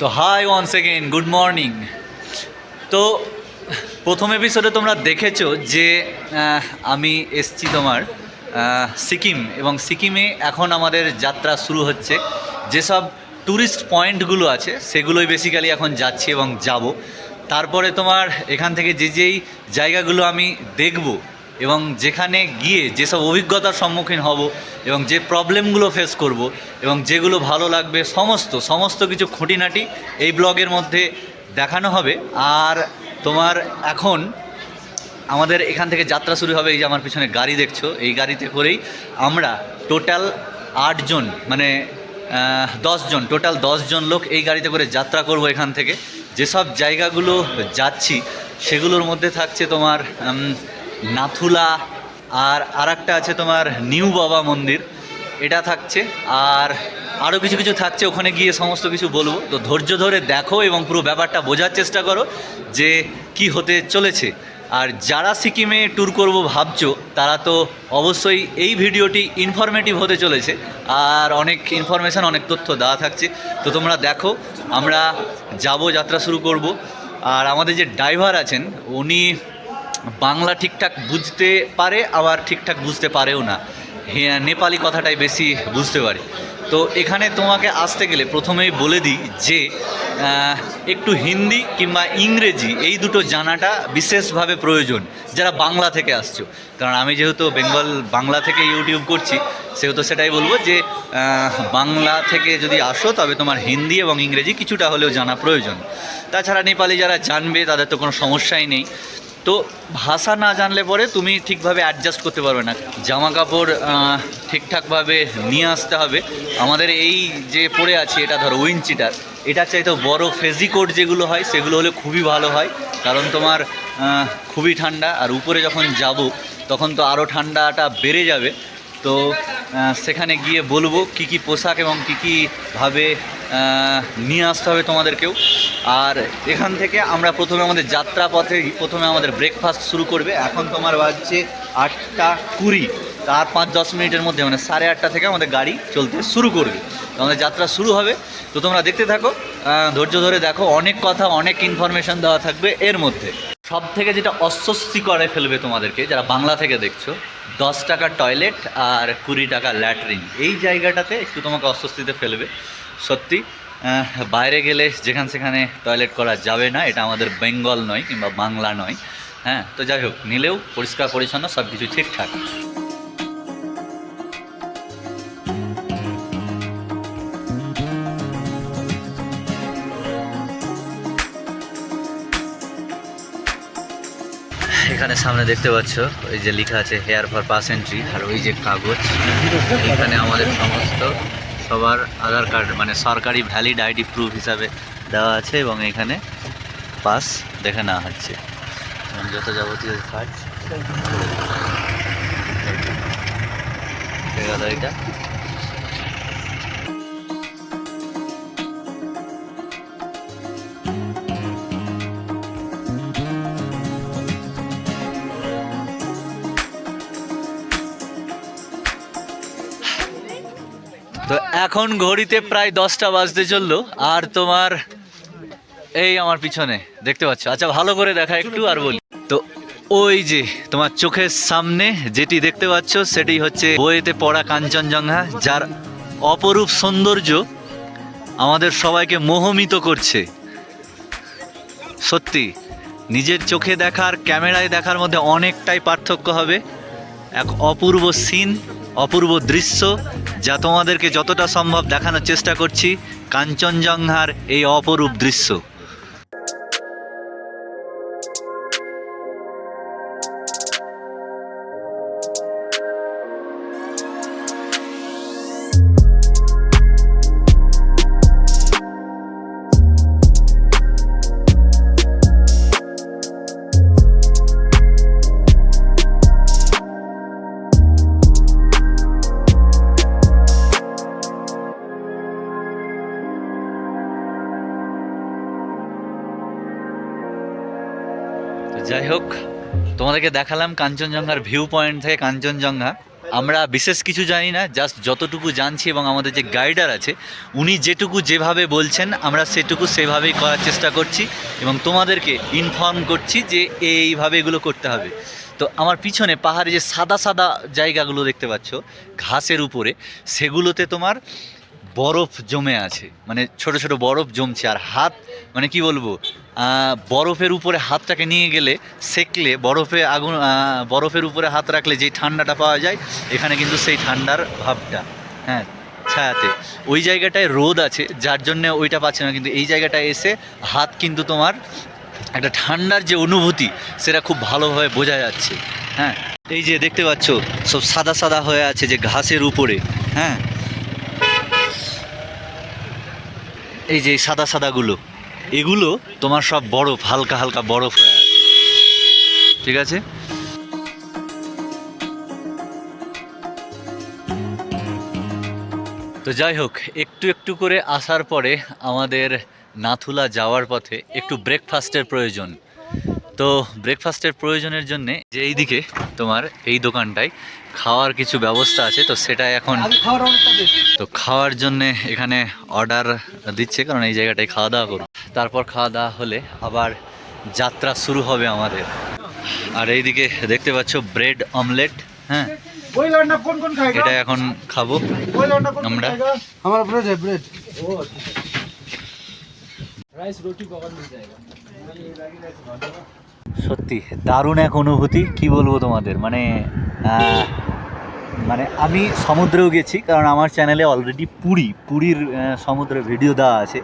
তো hi once again good morning তো প্রথম এপিসোডে তোমরা দেখেছ যে আমি এসছি তোমার সিকিম এবং সিকিমে এখন আমাদের যাত্রা শুরু হচ্ছে। যেসব ট্যুরিস্ট পয়েন্টগুলো আছে, সেগুলোই বেসিক্যালি এখন যাচ্ছি এবং যাব। তারপরে তোমার এখান থেকে যে যেই জায়গাগুলো আমি দেখব এবং যেখানে গিয়ে যেসব অভিজ্ঞতার সম্মুখীন হব এবং যে প্রবলেমগুলো ফেস করব এবং যেগুলো ভালো লাগবে, সমস্ত সমস্ত কিছু খুঁটিনাটি এই ব্লগের মধ্যে দেখানো হবে। আর তোমার এখন আমাদের এখান থেকে যাত্রা শুরু হবে, এই যে আমার পিছনে গাড়ি দেখছ, এই গাড়িতে করেই আমরা টোটাল আটজন মানে দশজন টোটাল দশজন লোক এই গাড়িতে করে যাত্রা করব এখান থেকে। যেসব জায়গাগুলো যাচ্ছি, সেগুলোর মধ্যে থাকছে তোমার নাথুলা আর আরেকটা আছে তোমার নিউ বাবা মন্দির। এটা থাকছে। আর আরও কিছু কিছু থাকছে, ওখানে গিয়ে সমস্ত কিছু বলব। তো ধৈর্য ধরে দেখো এবং পুরো ব্যাপারটা বোঝার চেষ্টা করো যে কি হতে চলেছে। আর যারা সিকিমে ট্যুর করব ভাবছ, তারা তো অবশ্যই এই ভিডিওটি ইনফরমেটিভ হতে চলেছে। আর অনেক ইনফরমেশান অনেক তথ্য দেওয়া থাকছে। তো তোমরা দেখো, আমরা যাব, যাত্রা শুরু করব। আর আমাদের যে ড্রাইভার আছেন, উনি বাংলা ঠিকঠাক বুঝতে পারে, আবার ঠিকঠাক বুঝতে পারেও না। হ্যাঁ নেপালি কথাটাই বেশি বুঝতে পারে। তো এখানে তোমাকে আসতে গেলে প্রথমেই বলে দিই যে একটু হিন্দি কিংবা ইংরেজি এই দুটো জানাটা বিশেষভাবে প্রয়োজন, যারা বাংলা থেকে আসছো। কারণ আমি যেহেতু বেঙ্গল বাংলা থেকে ইউটিউব করছি, সেহেতু সেটাই বলব যে বাংলা থেকে যদি আসো, তবে তোমার হিন্দি এবং ইংরেজি কিছুটা হলেও জানা প্রয়োজন। তাছাড়া নেপালি যারা জানবে, তাদের তো কোনো সমস্যাই নেই। তো ভাষা না জানলে পরে তুমি ঠিকভাবে অ্যাডজাস্ট করতে পারবে না। জামা কাপড় ঠিকঠাকভাবে নিয়ে আসতে হবে। আমাদের এই যে পড়ে আছে, এটা ধরো উইঞ্চিটার এটা চাইতো বড় ফেজিকোট যেগুলো হয়, সেগুলো হলে খুবই ভালো হয়। কারণ তোমার খুবই ঠান্ডা। আর উপরে যখন যাব, তখন তো আরও ঠান্ডাটা বেড়ে যাবে। তো সেখানে গিয়ে বলব কি কি পোশাক এবং কী কীভাবে নিয়ে আসতে হবে তোমাদেরকেও। আর এখান থেকে আমরা প্রথমে আমাদের যাত্রা পথে প্রথমে আমাদের ব্রেকফাস্ট শুরু করবে। এখন তোমার বাজছে আটটা কুড়ি। তার পাঁচ দশ মিনিটের মধ্যে মানে সাড়ে আটটা থেকে আমাদের গাড়ি চলতে শুরু করবে। আমাদের যাত্রা শুরু হবে। তো তোমরা দেখতে থাকো ধৈর্য ধরে দেখো, অনেক কথা, অনেক ইনফরমেশান দেওয়া থাকবে এর মধ্যে। সব থেকে যেটা অস্বস্তি করে ফেলবে তোমাদেরকে, যারা বাংলা থেকে দেখছ, দশ টাকা টয়লেট আর কুড়ি টাকা ল্যাটরিন। এই জায়গাটাতে একটু তোমাকে অস্বস্তিতে ফেলবে। সত্যি বাইরে গেলে যেখান সেখানে টয়লেট করা যাবে না, এটা আমাদের বেঙ্গল নয় কিংবা বাংলা নয়। হ্যাঁ তো যাই হোক, নিলেও পরিষ্কার পরিচ্ছন্ন সব কিছু ঠিকঠাক। এখানে সামনে দেখতে পাচ্ছ, ওই যে লেখা আছে হেয়ার ফর পাস এন্ট্রি আর ওই যে কাগজ। এখানে আমাদের সমস্ত সবার আধার কার্ড মানে সরকারি ভ্যালিড আইডি প্রুফ হিসাবে দেওয়া আছে এবং এখানে পাস দেখে নেওয়া হচ্ছে। যত যাবতীয় কাজ। এটা। তো এখন ঘড়িতে প্রায় দশটা বাজতে চলল, আর তোমার এই আমার পিছনে, দেখতে পাচ্ছ? আচ্ছা ভালো করে দেখা একটু আর বলি। তো ওই যে তোমার চোখের সামনে যেটি দেখতে পাচ্ছ, সেটি হচ্ছে বইয়েতে পড়া কাঞ্চনজঙ্ঘা, যার অপরূপ সৌন্দর্য আমাদের সবাইকে মোহমিত করছে। সত্যি, নিজের চোখে দেখার ক্যামেরায় দেখার মধ্যে অনেকটাই পার্থক্য হবে। এক অপূর্ব সিন, অপূর্ব দৃশ্য যা তোমাদেরকে যতটা সম্ভব দেখানোর চেষ্টা করছি কাঞ্চনজঙ্ঘার এই অপরূপ দৃশ্য। তোমাদেরকে দেখালাম কাঞ্চনজঙ্ঘার ভিউ পয়েন্ট থেকে কাঞ্চনজঙ্ঘা। আমরা বিশেষ কিছু জানি না জাস্ট যতটুকু জানছি এবং আমাদের যে গাইডার আছে, উনি যেটুকু যেভাবে বলছেন, আমরা সেটুকু সেভাবেই করার চেষ্টা করছি এবং তোমাদেরকে ইনফর্ম করছি যে এইভাবে এগুলো করতে হবে। তো আমার পিছনে পাহাড়ে যে সাদা সাদা জায়গাগুলো দেখতে পাচ্ছ, ঘাসের উপরে, সেগুলোতে তোমার বরফ জমে আছে। মানে ছোট ছোট বরফ জমছে আর হাত মানে কি বলব বরফের উপরে হাতটাকে নিয়ে গেলে সেকলে বরফে আগুন বরফের উপরে হাত রাখলে যেই ঠান্ডাটা পাওয়া যায়, এখানে কিন্তু সেই ঠান্ডার ভাবটা হ্যাঁ ছায়াতে। ওই জায়গাটায় রোদ আছে, যার জন্য ওইটা পাচ্ছে না, কিন্তু এই জায়গাটায় এসে হাত কিন্তু তোমার একটা ঠান্ডার যে অনুভূতি, সেটা খুব ভালোভাবে বোঝা যাচ্ছে হ্যাঁ। এই যে দেখতে পাচ্ছ, সব সাদা সাদা হয়ে আছে যে ঘাসের উপরে হ্যাঁ। এই যে সাদা সাদাগুলো, এগুলো তোমার সব বরফ, হালকা হালকা বরফ হয়ে আছে। ঠিক আছে? তো যাই হোক, একটু একটু করে আসার পরে আমাদের নাথুলা যাওয়ার পথে একটু ব্রেকফাস্টের প্রয়োজন। তো ব্রেকফাস্টের প্রয়োজনের জন্যে যে এইদিকে তোমার এই দোকানটায় খাওয়ার কিছু ব্যবস্থা আছে তো সেটা এখন তো খাওয়ার জন্যে এখানে অর্ডার দিচ্ছে কারণ এই জায়গাটায় খাওয়া দাওয়া করো তারপর খাওয়া দাওয়া হলে আবার যাত্রা শুরু হবে আমাদের। আর এইদিকে দেখতে পাচ্ছ ব্রেড অমলেট হ্যাঁ? এটা এখন খাব আমরা। সত্যি, দারুণ এক অনুভূতি, কি বলব তোমাদের? মানে মানে আমি সমুদ্রেও গেছি, কারণ আমার চ্যানেলে অলরেডি পুরী, পুরীর সমুদ্রে ভিডিও দেওয়া আছে।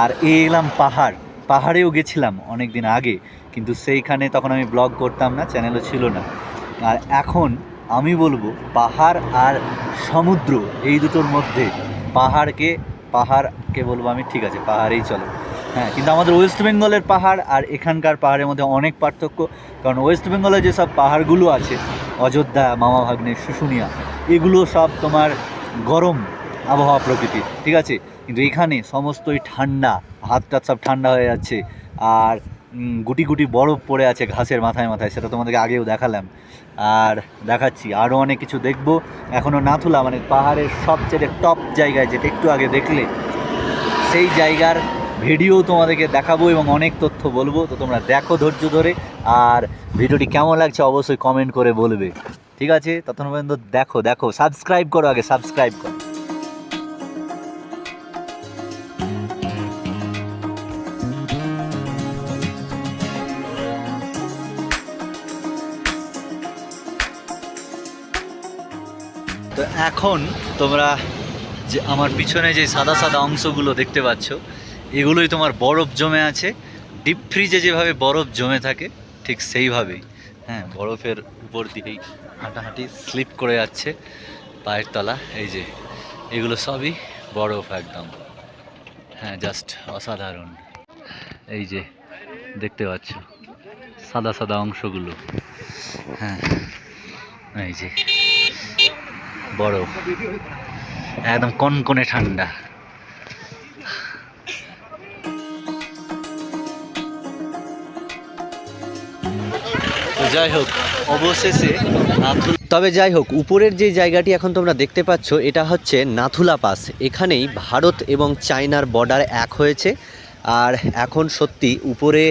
আর এ এলাম পাহাড়, পাহাড়েও গেছিলাম অনেক দিন আগে, কিন্তু সেইখানে তখন আমি ব্লগ করতাম না চ্যানেলও ছিল না। আর এখন আমি বলব, পাহাড় আর সমুদ্র, এই দুটোর মধ্যে, পাহাড়কে পাহাড়কে বলব আমি, ঠিক আছে, পাহাড়েই চলো। হ্যাঁ কিন্তু আমাদের ওয়েস্ট বেঙ্গলের পাহাড় আর এখানকার পাহাড়ের মধ্যে অনেক পার্থক্য। কারণ ওয়েস্ট বেঙ্গলে যেসব পাহাড়গুলো আছে, অযোধ্যা, মামা ভাগ্নে শুশুনিয়া, এগুলো সব তোমার গরম আবহাওয়া প্রকৃতির, ঠিক আছে? কিন্তু এখানে সমস্তই ঠান্ডা হাত টাত সব ঠান্ডা হয়ে যাচ্ছে। আর গুটি গুটি বরফ পড়ে আছে ঘাসের মাথায় মাথায়, সেটা তোমাদেরকে আগেও দেখালাম। আর দেখাচ্ছি আরও অনেক কিছু দেখব। এখনও নাথুলা মানে পাহাড়ের সবচেয়ে টপ জায়গায় যেটা একটু আগে দেখলে, সেই জায়গার ভিডিও তোমাদেরকে দেখাবো এবং অনেক তথ্য বলব। তো তোমরা দেখো ধৈর্য ধরে, আর ভিডিওটি কেমন লাগছে অবশ্যই কমেন্ট করে বলবে। ঠিক আছে? ততক্ষণ পর্যন্ত দেখো দেখো। সাবস্ক্রাইব করো আগে সাবস্ক্রাইব করো। তো এখন তোমরা যে আমার পিছনে যে সাদা সাদা অংশগুলো দেখতে পাচ্ছ এগুলোই তোমার বরফ জমে আছে। ডিপ ফ্রিজে যেভাবে বরফ জমে থাকে, ঠিক সেইভাবেই। হ্যাঁ বরফের উপর দিয়েই হাঁটাহাঁটি স্লিপ করে যাচ্ছে পায়ের তলা। এই যে, এগুলো সবই বরফ একদম। হ্যাঁ জাস্ট অসাধারণ। এই যে, দেখতে পাচ্ছ, সাদা সাদা অংশগুলো। হ্যাঁ এই যে, বরফ। একদম কনকনে ঠান্ডা। যাই হোক, অবশেষে তবে যাই হোক, উপরের যে জায়গাটি এখন তোমরা দেখতে পাচ্ছ, এটা হচ্ছে নাথুলা পাস। এখানেই ভারত এবং চায়নার বর্ডার এক হয়েছে। আর এখন সত্যি উপরে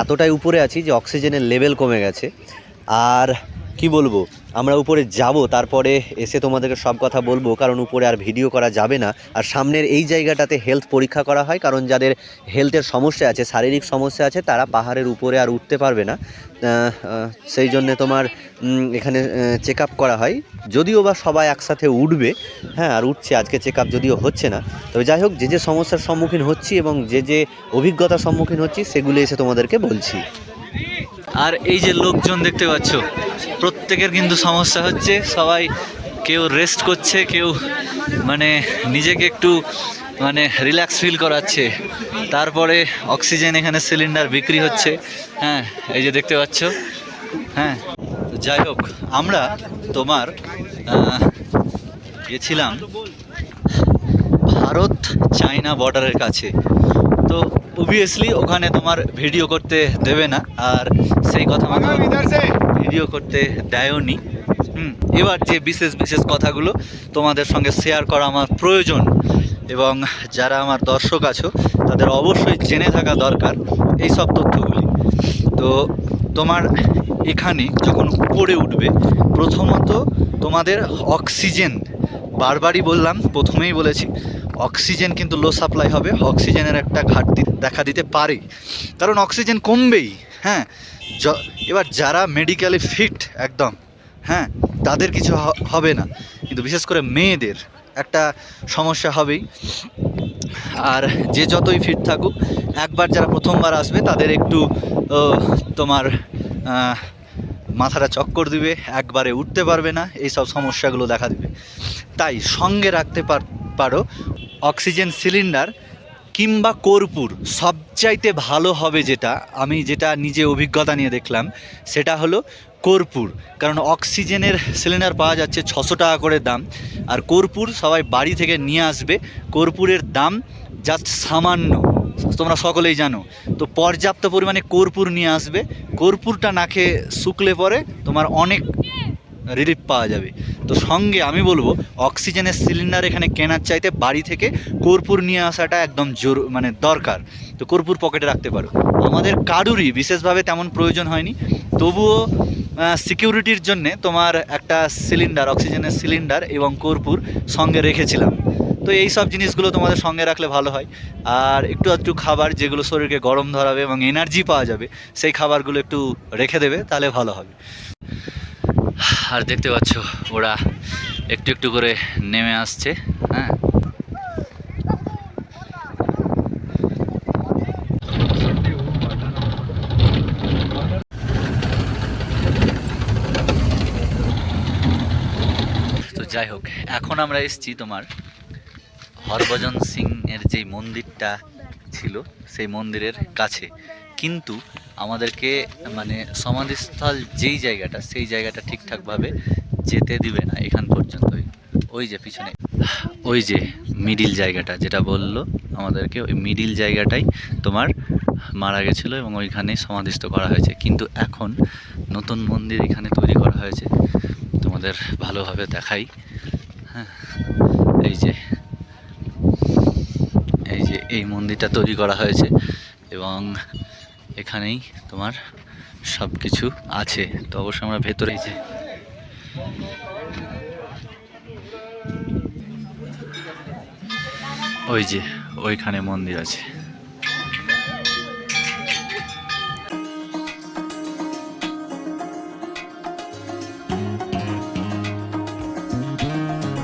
এতটাই উপরে আছি যে অক্সিজেনের লেভেল কমে গেছে। আর কি বলব? আমরা উপরে যাব, তারপরে এসে তোমাদেরকে সব কথা বলব, কারণ উপরে আর ভিডিও করা যাবে না। আর সামনের এই জায়গাটাতে হেলথ পরীক্ষা করা হয়, কারণ যাদের হেলথের সমস্যা আছে, শারীরিক সমস্যা আছে, তারা পাহাড়ের উপরে আর উঠতে পারবে না। সেই জন্যে তোমার এখানে চেক করা হয়। যদিও বা সবাই একসাথে উঠবে হ্যাঁ আর উঠছে, আজকে চেক যদিও হচ্ছে না। তবে যাই হোক, যে যে সমস্যার সম্মুখীন হচ্ছি এবং যে যে অভিজ্ঞতার সম্মুখীন হচ্ছি, সেগুলো এসে তোমাদেরকে বলছি। আর এই যে লোকজন দেখতে পাচ্ছ, প্রত্যেকের কিন্তু সমস্যা হচ্ছে, সবাই কেউ রেস্ট করছে, কেউ মানে নিজেকে একটু মানে রিল্যাক্স ফিল করাচ্ছে। তারপরে অক্সিজেন এখানে সিলিন্ডার বিক্রি হচ্ছে। হ্যাঁ এই যে দেখতে পাচ্ছ। হ্যাঁ যাই হোক, আমরা তোমার গেছিলাম ভারত চায়না বর্ডারের কাছে। তো অবভিয়াসলি ওখানে তোমার ভিডিও করতে দেবে না আর সেই কথা মতো ভিডিও করতে দেয়নি হুম এবার যে বিশেষ বিশেষ কথাগুলো তোমাদের সঙ্গে শেয়ার করা আমার প্রয়োজন এবং যারা আমার দর্শক আছো তাদের অবশ্যই জেনে থাকা দরকার এই সব তথ্যগুলি। তো তোমার এখানে যখন উপরে উঠবে প্রথমত তোমাদের অক্সিজেন বারবারই বললাম প্রথমেই বলেছি অক্সিজেন কিন্তু লো সাপ্লাই হবে, অক্সিজেনের একটা ঘাটতি দেখা দিতে পারে। কারণ অক্সিজেন কমবেই হ্যাঁ? এবার যারা মেডিকেলি ফিট একদম হ্যাঁ? তাদের কিছু হবে না। কিন্তু বিশেষ করে মেয়েদের একটা সমস্যা হবেই। আর যে যতই ফিট থাকুক, একবার যারা প্রথমবার আসবে, তাদের একটু তোমার মাথাটা চক্কর দিবে, একবারে উঠতে পারবে না এই সব সমস্যাগুলো দেখা দিবে। তাই সঙ্গে রাখতে পারো অক্সিজেন সিলিন্ডার কিংবা কর্পূর সবচাইতে ভালো হবে যেটা, আমি যেটা নিজে অভিজ্ঞতা নিয়ে দেখলাম, সেটা হলো কর্পূর। কারণ অক্সিজেনের সিলিন্ডার পাওয়া যাচ্ছে ছশো টাকা করে দাম, আর কর্পূর সবাই বাড়ি থেকে নিয়ে আসবে। কর্পূরের দাম জাস্ট সামান্য, তোমরা সকলেই জানো। তো পর্যাপ্ত পরিমাণে কর্পূর নিয়ে আসবে। কর্পূরটা নাকে শুকলে পরে তোমার অনেক রিলিফ পাওয়া যাবে। তো সঙ্গে আমি বলব, অক্সিজেনের সিলিন্ডার এখানে কেনার চাইতে বাড়ি থেকে কর্পূর নিয়ে আসাটা একদম জোর মানে দরকার। তো কর্পূর পকেটে রাখতে পারো। আমাদের কারুরই বিশেষভাবে তেমন প্রয়োজন হয়নি। তবুও সিকিউরিটির জন্যে তোমার একটা সিলিন্ডার অক্সিজেনের সিলিন্ডার এবং কর্পূর সঙ্গে রেখেছিলাম। তো এই সব জিনিসগুলো তোমাদের সঙ্গে রাখলে ভালো হয়। আর একটু একটু খাবার যেগুলো শরীরকে গরম ধরাবে এবং এনার্জি পাওয়া যাবে, সেই খাবারগুলো একটু রেখে দেবে, তাহলে ভালো হবে। আর দেখতে পাচ্ছ, ওরা একটু একটু করে নেমে আসছে হ্যাঁ? তো যাই হোক, এখন আমরা এসেছি তোমার হরভজন সিং এর যেই মন্দিরটা ছিল, সেই মন্দিরের কাছে। কিন্তু আমাদেরকে মানে সমাধিস্থল যেই জায়গাটা, সেই জায়গাটা ঠিকঠাকভাবে যেতে দিবে না এখান পর্যন্তই। ওই যে পিছনে, ওই যে মিডিল জায়গাটা, যেটা বলল আমাদেরকে, ওই মিডিল জায়গাটাই তোমার মারা গেছিল এবং ওইখানেই সমাধিস্থ করা হয়েছে। কিন্তু এখন নতুন মন্দির এখানে তৈরি করা হয়েছে। তোমাদের ভালোভাবে দেখাই। হ্যাঁ এই যে এই যে এই মন্দিরটা তৈরি করা হয়েছে এবং এখানেই তোমার সব কিছু আছে। তো অবশ্যই আমরা ভেতরেই যে ওই যে, ওইখানে মন্দির আছে।